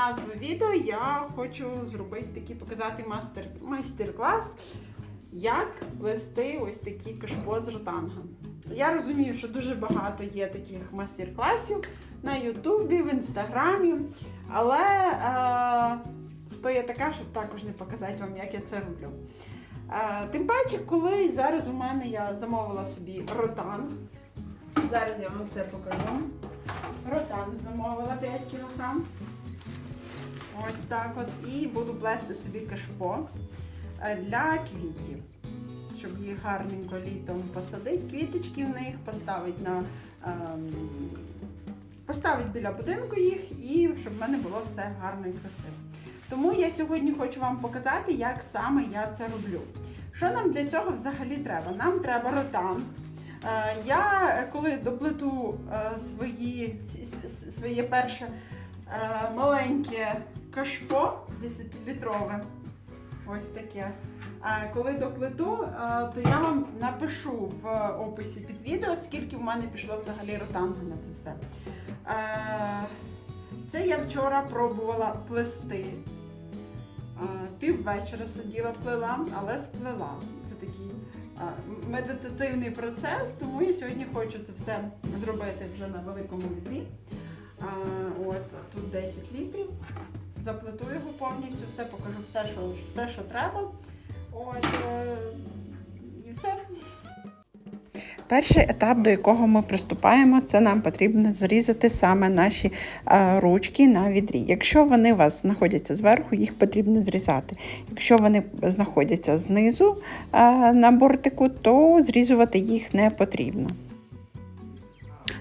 Назви відео, я хочу зробити такий показати майстер-клас, як плести ось такі кашпо з ротанга. Я розумію, що дуже багато є таких майстер-класів на Ютубі, в Інстаграмі, але е, хто я така, щоб також не показати вам, як я це роблю. Е, тим паче, коли зараз у мене я замовила собі ротанг. Зараз я вам все покажу. Ротан замовила 5 кг. Ось так от. І буду плести собі кашпо е, для квітів. Щоб їх гарненько літом посадити, квіточки в них, поставити на ем, поставити біля будинку їх і щоб в мене було все гарно і красиво. Тому я сьогодні хочу вам показати, як саме я це роблю. Що нам для цього взагалі треба? Нам треба ротан. Е, Я е, коли доплету свої, своє перше маленьке кашпо 10-літрове, ось таке. Коли доплету, то я вам напишу в описі під відео, скільки в мене пішло взагалі ротангу на це все. Це я вчора пробувала плести. Піввечора сиділа, плела, але сплела. Це такий медитативний процес, тому я сьогодні хочу це все зробити вже на великому відрі. Е, От тут 10 літрів. Заплету його повністю, все покажу, все, що, все, що треба. От, е, і все. Перший етап, до якого ми приступаємо, це нам потрібно зрізати саме наші е, ручки на відрі. Якщо вони у вас знаходяться зверху, їх потрібно зрізати. Якщо вони знаходяться знизу е, на бортику, то зрізувати їх не потрібно.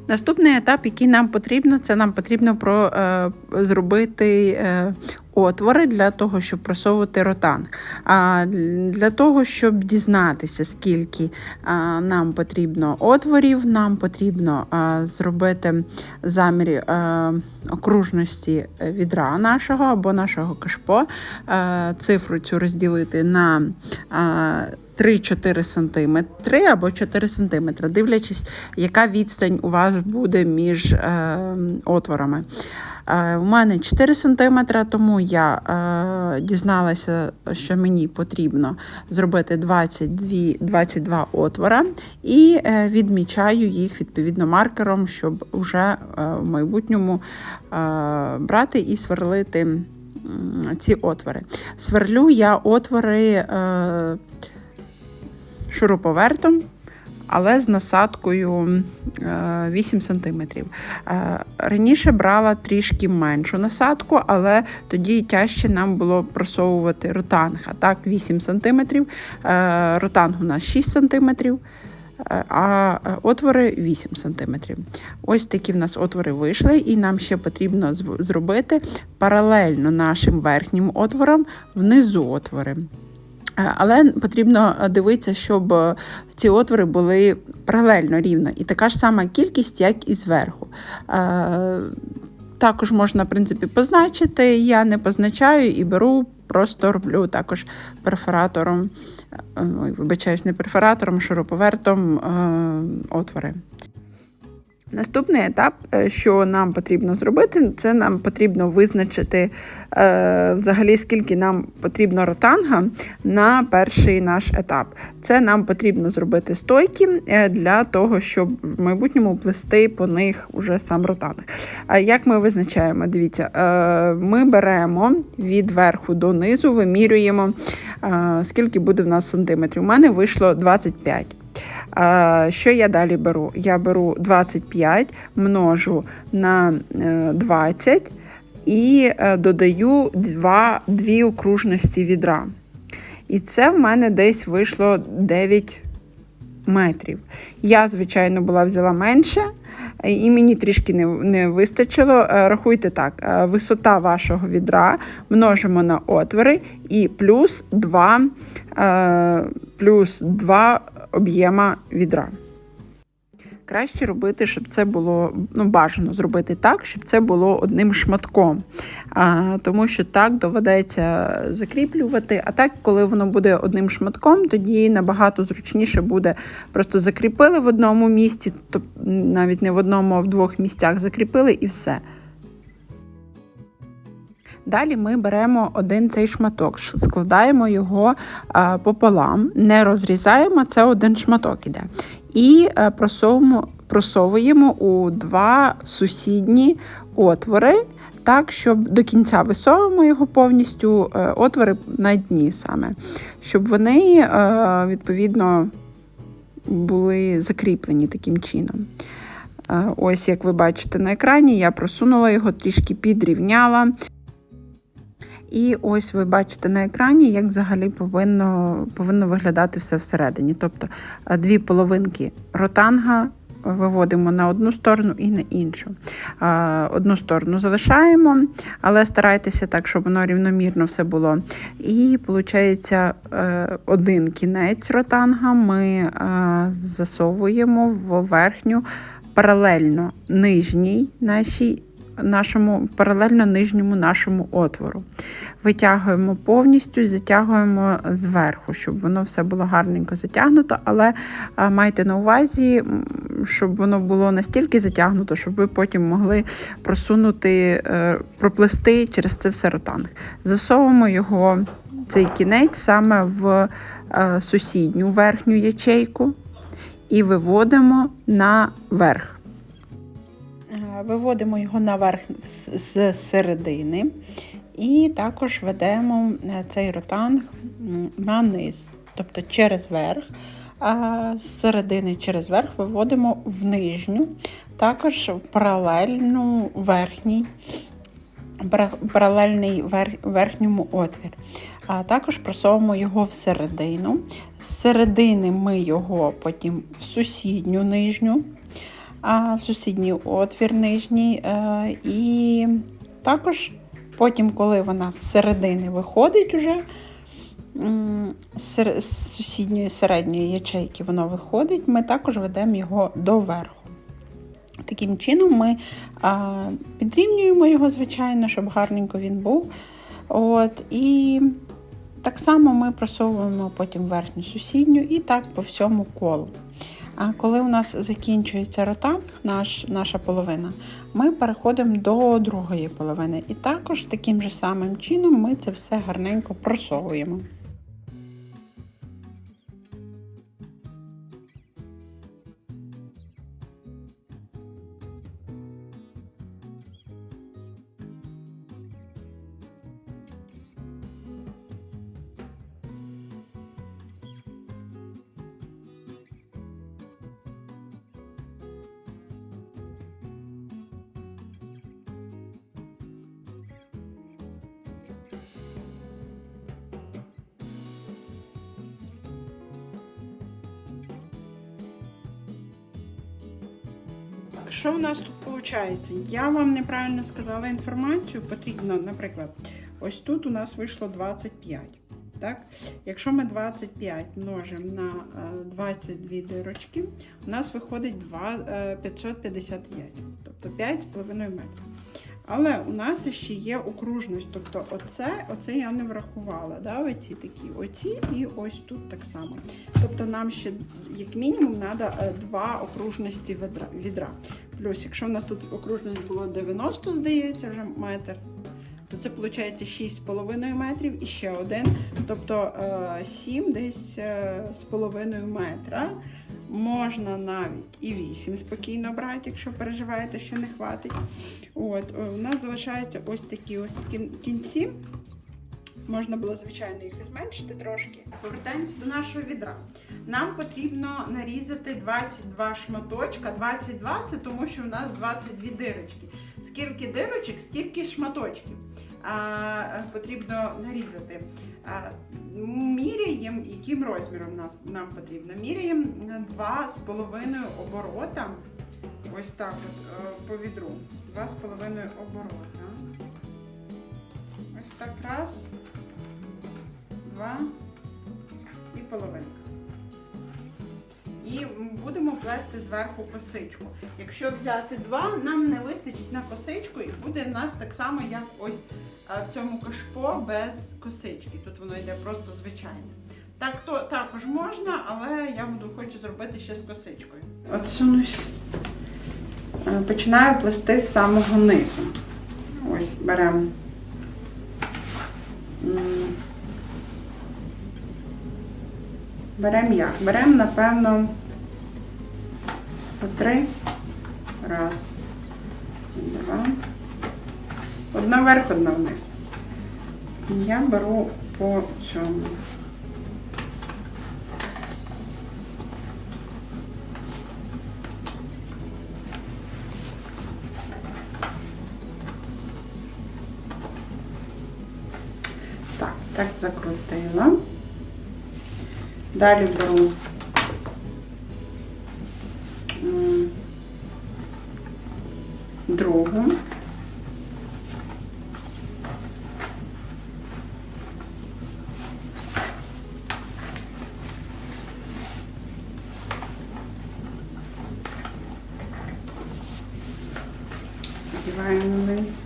Наступний етап, який нам потрібно, це нам потрібно про, е, зробити е, отвори для того, щоб просовувати ротанг. А для того, щоб дізнатися, скільки а, нам потрібно отворів, нам потрібно а, зробити замір а, окружності відра нашого або нашого кашпо, а, цифру цю розділити на а, 3-4 см або 4 см, дивлячись, яка відстань у вас буде між е, отворами. Е, У мене 4 см, тому я е, дізналася, що мені потрібно зробити 22, 22 отвора і е, відмічаю їх відповідно маркером, щоб вже е, в майбутньому е, брати і сверлити ці отвори. Сверлю я отвори. Е, шуруповертом, але з насадкою е, 8 см. Раніше брала трішки меншу насадку, але тоді тяжче нам було просовувати ротанг. А так 8 см, ротанг у нас 6 см. А отвори 8 см. Ось такі в нас отвори вийшли, і нам ще потрібно зробити паралельно нашим верхнім отворам внизу отвори. Е, Але потрібно дивитися, щоб е, ці отвори були паралельно рівно. І така ж сама кількість, як і зверху. Е, Також можна, в принципі, позначити. Я не позначаю і беру, просто роблю також перфоратором, е, вибачаюсь, не перфоратором, шуруповертом е, отвори. Наступний етап, е, що нам потрібно зробити, це нам потрібно визначити е, взагалі, скільки нам потрібно ротанга на перший наш етап. Це нам потрібно зробити стойки е, для того, щоб в майбутньому плести по них уже сам ротанг. А як ми визначаємо? Дивіться, е, ми беремо від верху до низу, вимірюємо, е, скільки буде в нас сантиметрів. У мене вийшло 25. Що я далі беру? Я беру 25, множу на е, 20 і е, додаю 2, 2 окружності відра. І це в мене десь вийшло 9 метрів. Я, звичайно, була взяла менше, і мені трішки не, не вистачило. Е, Рахуйте так: е, висота вашого відра множимо на отвори і плюс 2, е, плюс 2 об'єма відра. Краще робити, щоб це було ну, бажано зробити так, щоб це було одним шматком. А, тому що так доведеться закріплювати. А так, коли воно буде одним шматком, тоді набагато зручніше буде просто закріпили в одному місці, тобто навіть не в одному, а в двох місцях закріпили і все. Далі ми беремо один цей шматок, складаємо його е, пополам, не розрізаємо, це один шматок іде. І е, просовуємо, просовуємо у два сусідні отвори, так, щоб до кінця висовуємо його повністю, е, отвори на дні саме, щоб вони відповідно були закріплені таким чином. Ось, як ви бачите на екрані, я просунула його, трішки підрівняла. І ось ви бачите на екрані, як взагалі повинно, повинно виглядати все всередині. Тобто е, дві половинки ротанга виводимо на одну сторону і на іншу. Е, Одну сторону залишаємо, але старайтеся так, щоб воно рівномірно все було. І виходить, один кінець ротанга ми е, засовуємо в верхню паралельно нижній нашій нашому паралельно нижньому нашому отвору. Витягуємо повністю, затягуємо зверху, щоб воно все було гарненько затягнуто, але а, майте на увазі, щоб воно було настільки затягнуто, щоб ви потім могли просунути, е, проплести через це все ротанг. Засовуємо його цей кінець саме в е, сусідню верхню ячейку і виводимо наверх. Виводимо його наверх з- середини і також ведемо е, цей ротанг на низ, тобто через верх, а з середини через верх виводимо в нижню, також в паралельну верхній, паралельний вер- верхньому отвір. А також просовуємо його всередину. З середини ми його потім в сусідню нижню а, в сусідній отвір нижній. Е, і також потім, коли вона з середини виходить уже, з сусідньої середньої ячейки воно виходить, ми також ведемо його доверху. Таким чином ми а, підрівнюємо його, звичайно, щоб гарненько він був. От, і так само ми просовуємо потім верхню сусідню і так по всьому колу. А коли у нас закінчується ротанг, наш, наша половина, ми переходимо до другої половини. І також таким же самим чином ми це все гарненько просовуємо. Виходить? Я вам неправильно сказала інформацію. Потрібно, наприклад, ось тут у нас вийшло 25. Так? Якщо ми 25 множимо на е, 22 дирочки, у нас виходить 2, е, 555, тобто 5,5 метрів. Але у нас ще є окружність, тобто оце, оце я не врахувала. Да? Оці такі, оці і ось тут так само. Тобто нам ще, як мінімум, треба два окружності відра. Плюс, якщо в нас тут окружність було 90, здається, вже метр, то це виходить 6,5 метрів і ще один. Тобто е, 7 десь е, з половиною метра. Можна навіть і 8 спокійно брати, якщо переживаєте, що не хватить. От, е, у нас залишаються ось такі ось кінці. Можна було, звичайно, їх і зменшити трошки. Повертаємося до нашого відра. Нам потрібно нарізати 22 шматочка. 22 це тому, що у нас 22 дирочки. Скільки дирочок, стільки шматочків а, потрібно нарізати. Міряємо, яким розміром нас, нам потрібно. Міряємо 2,5 оборота. Ось так от е, по відру. 2,5 оборота. Ось так раз, два і половинка. І будемо плести зверху косичку. Якщо взяти два, нам не вистачить на косичку і буде в нас так само, як ось е, в цьому кашпо без косички. Тут воно йде просто звичайне. Так то також можна, але я буду хочу зробити ще з косичкою. Отсунусь. Е, Починаю плести з самого низу. Ось беремо Беремо як? Беремо, напевно, по три. Раз, два. Одна вверх, одна вниз. І я беру по цьому. Так, так закрутила. Далі беру м, другу. Одіваємо вниз.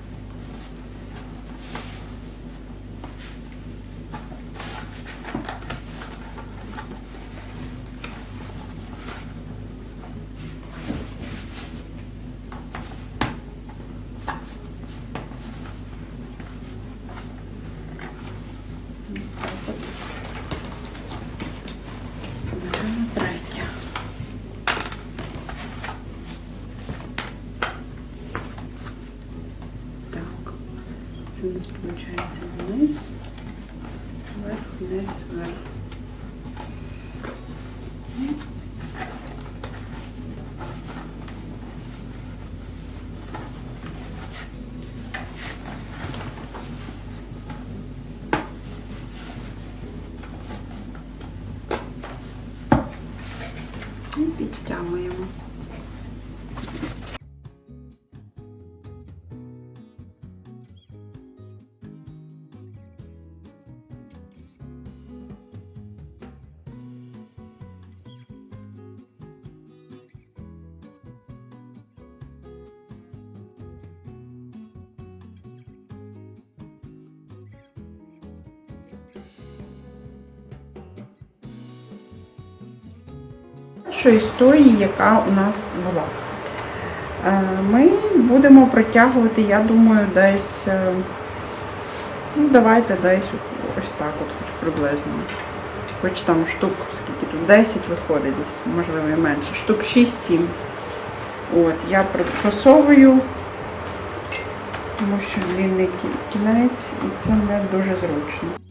Так от. Беремо третя. Так, це у Що історії, яка у нас була. Е, Ми будемо протягувати, я думаю, десь, е, ну давайте десь ось так от хоч приблизно. Хоч там штук, скільки тут, 10 виходить десь, можливо і менше, штук 6-7. От, я просовую, тому що длинний кінець і це не дуже зручно.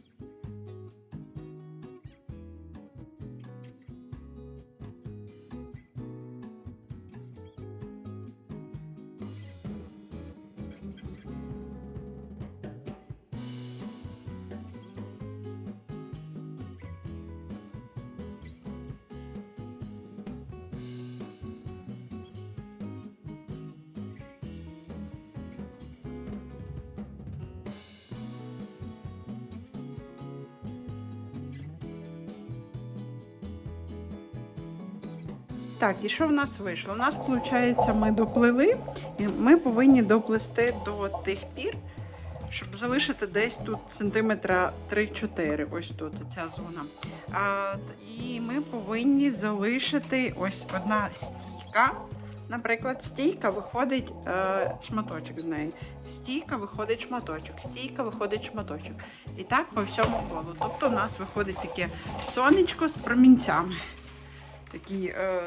Так, і що в нас вийшло? У нас, виходить, ми доплили, і ми повинні доплести до тих пір, щоб залишити десь тут сантиметра 3-4, ось тут ця зона. А, і ми повинні залишити ось одна стійка. Наприклад, стійка виходить е, шматочок з неї. Стійка виходить шматочок, стійка виходить шматочок. І так по всьому колу. Тобто у нас виходить таке сонечко з промінцями. Такі, е,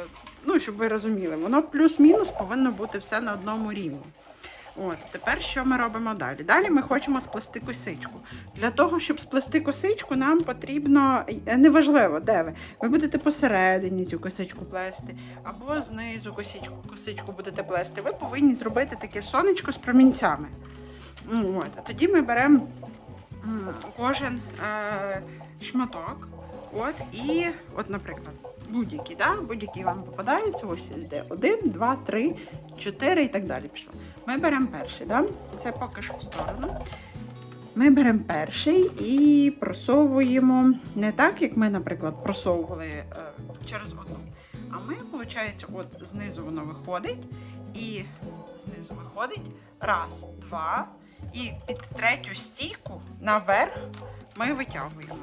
ну, щоб ви розуміли, воно плюс-мінус повинно бути все на одному рівні. От, тепер що ми робимо далі? Далі ми хочемо сплести косичку. Для того, щоб сплести косичку, нам потрібно, е, неважливо, де ви. Ви будете посередині цю косичку плести, або знизу косичку, косичку будете плести. Ви повинні зробити таке сонечко з промінцями. Ну, От, а тоді ми беремо кожен е, шматок. От, і, от, наприклад, будь-які, да? будь-які вам попадаються, ось йде один, два, три, чотири і так далі пішло. Ми беремо перший, да? це поки що в сторону. Ми беремо перший і просовуємо не так, як ми, наприклад, просовували е, через одну. А ми, виходить, от знизу воно виходить, і знизу виходить раз, два. І під третю стійку наверх ми витягуємо.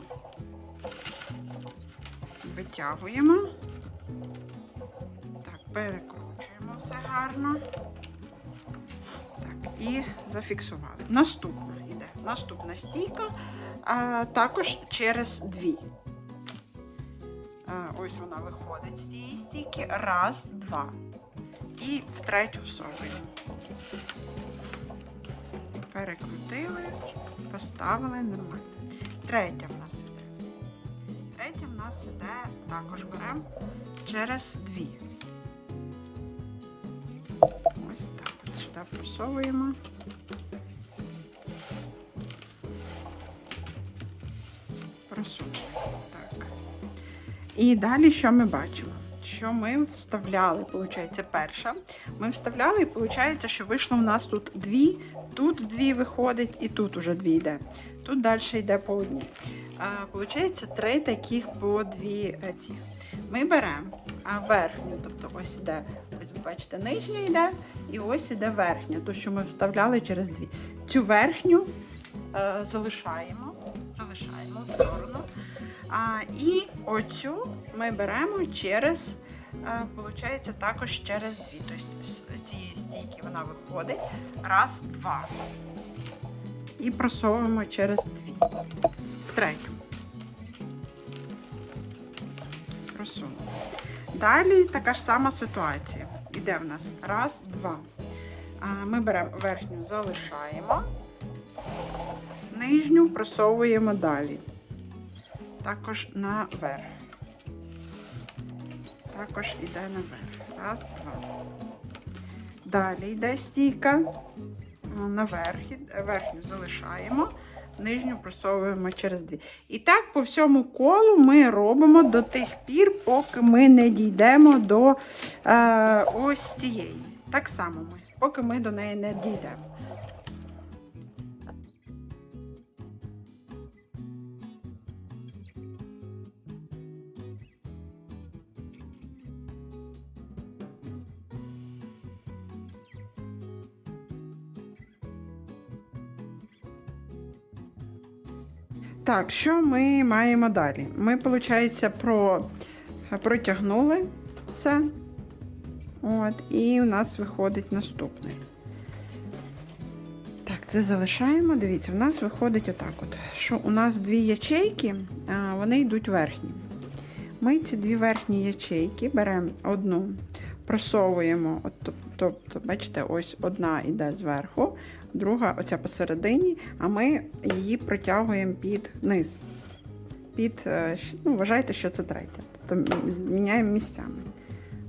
Витягуємо. Так, перекручуємо все гарно. Так, і зафіксували. Наступна йде. Наступна стійка. а також через дві. А, ось вона виходить з цієї стійки. Раз, два. І в третю всовуємо. Перекрутили, поставили нормально. Третя в нас. Іде, також беремо через дві. Ось так. Сюди просовуємо. Просовуємо. І далі що ми бачимо? Що ми вставляли, виходить, перша. Ми вставляли, і виходить, що вийшло в нас тут дві, тут дві виходить, і тут уже дві йде. Тут далі йде по одній. Получається три таких по дві е, цих. Ми беремо верхню, тобто ось іде, ось ви бачите, нижня йде, і ось іде верхня, ту, що ми вставляли через дві. Цю верхню е, залишаємо, залишаємо в сторону. А, і оцю ми беремо через, е, получається, також через дві. Тобто з цієї стійки вона виходить. Раз, два. І просовуємо через дві. Третю. Просунули. Далі така ж сама ситуація. Іде в нас раз, два. Ми беремо верхню, залишаємо, нижню просовуємо далі. Також наверх. Також йде наверх. Раз, два. Далі йде стійка. Наверх, верхню залишаємо, нижню просовуємо через дві. І так по всьому колу ми робимо до тих пір, поки ми не дійдемо до е, ось цієї. Так само ми, поки ми до неї не дійдемо. Так, що ми маємо далі? Ми, виходить, про... протягнули все. От, і у нас виходить наступний. Так, це залишаємо. Дивіться, у нас виходить отак. от, Що у нас дві ячейки, вони йдуть верхні. Ми ці дві верхні ячейки беремо одну, просовуємо, от, тоб- тобто, бачите, ось одна йде зверху, друга оця посередині, а ми її протягуємо під низ. Під, е, ну, вважайте, що це третя. Тобто міняємо місцями.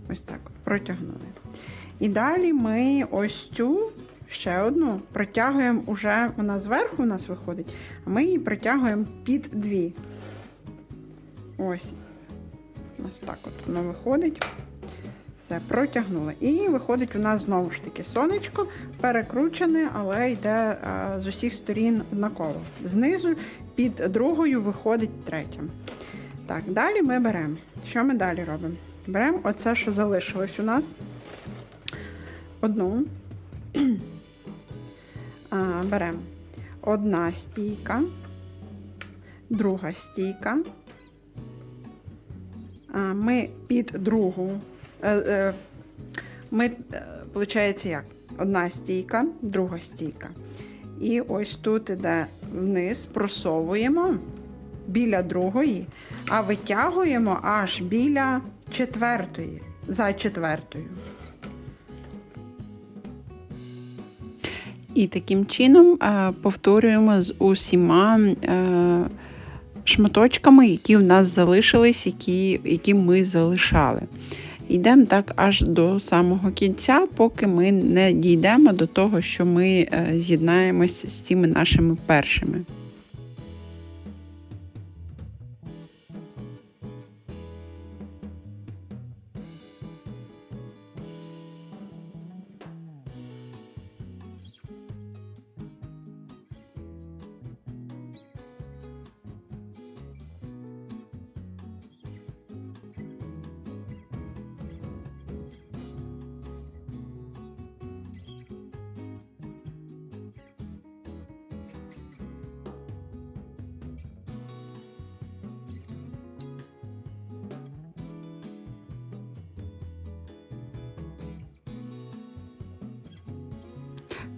Ось так от, протягнули. І далі ми ось цю ще одну протягуємо уже, вона зверху у нас виходить, а ми її протягуємо під дві. Ось. Нас так от воно виходить. Все, протягнули. І виходить у нас знову ж таки сонечко перекручене, але йде е, з усіх сторін однаково. Знизу під другою виходить третя. Так, далі ми беремо. Що ми далі робимо? Беремо оце, що залишилось у нас. Одну. А, беремо одна стійка, друга стійка. А, Ми під другу. Е, е, Ми, виходить, як? Одна стійка, друга стійка. І ось тут іде вниз, просовуємо біля другої, а витягуємо аж біля четвертої, за четвертою. І таким чином е, повторюємо з усіма е, шматочками, які в нас залишились, які, які ми залишали. Йдемо так аж до самого кінця, поки ми не дійдемо до того, що ми е, з'єднаємось з цими нашими першими.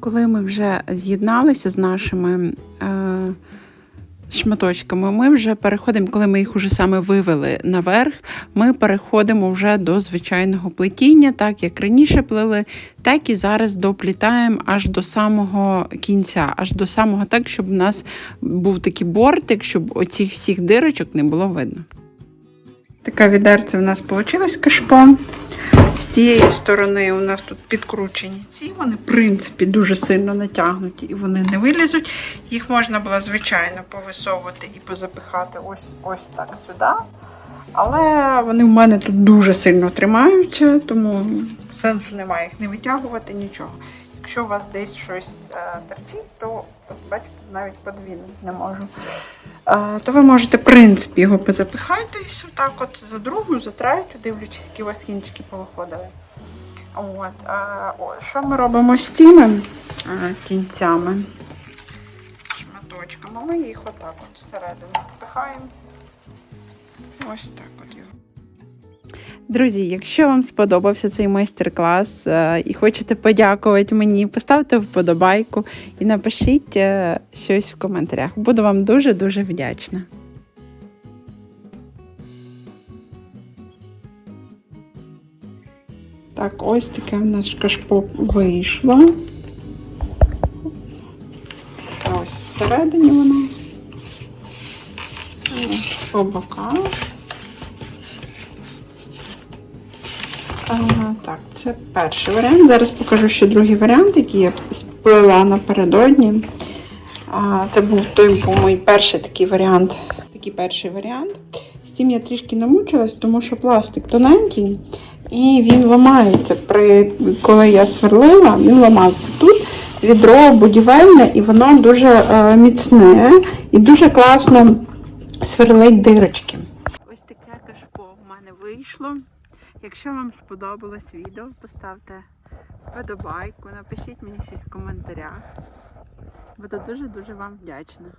Коли ми вже з'єдналися з нашими е, шматочками. Ми вже переходимо, коли ми їх уже саме вивели наверх, ми переходимо вже до звичайного плетіння, так як раніше плели, так і зараз доплітаємо аж до самого кінця, аж до самого так, щоб у нас був такий бортик, щоб оцих всіх дирочок не було видно. Така відерце в нас вийшло кашпо. З цієї сторони у нас тут підкручені ці, вони, в принципі, дуже сильно натягнуті і вони не вилізуть. Їх можна було, звичайно, повисовувати і позапихати ось, ось так сюди. Але вони в мене тут дуже сильно тримаються, тому сенсу немає їх не витягувати, нічого. Якщо у вас десь щось е, то бачите, навіть подвінути не можу. Е, то ви можете, в принципі, його позапихайтесь отак от за другу, за третю, дивлячись, які у вас кінчики повиходили. От, е, що ми робимо з цими е, кінцями? Шматочками. Ми їх отак от всередину впихаємо. Ось так от його. Друзі, якщо вам сподобався цей майстер-клас е, і хочете подякувати мені, поставте вподобайку і напишіть е, щось в коментарях. Буду вам дуже-дуже вдячна. Так, ось таке в нас кашпо вийшло. Ось всередині воно. Ось По боках. Так, це перший варіант. Зараз покажу ще другий варіант, який я сплела напередодні. А, це був той був мій перший такий варіант. Такий перший варіант. З цим я трішки намучилась, тому що пластик тоненький і він ламається. При, коли я сверлила, він ламався. Тут відро будівельне і воно дуже е, міцне і дуже класно сверлить дирочки. Ось таке кашпо в мене вийшло. Якщо вам сподобалось відео, поставте вподобайку, напишіть мені щось в коментарях. Буду дуже-дуже вам вдячна.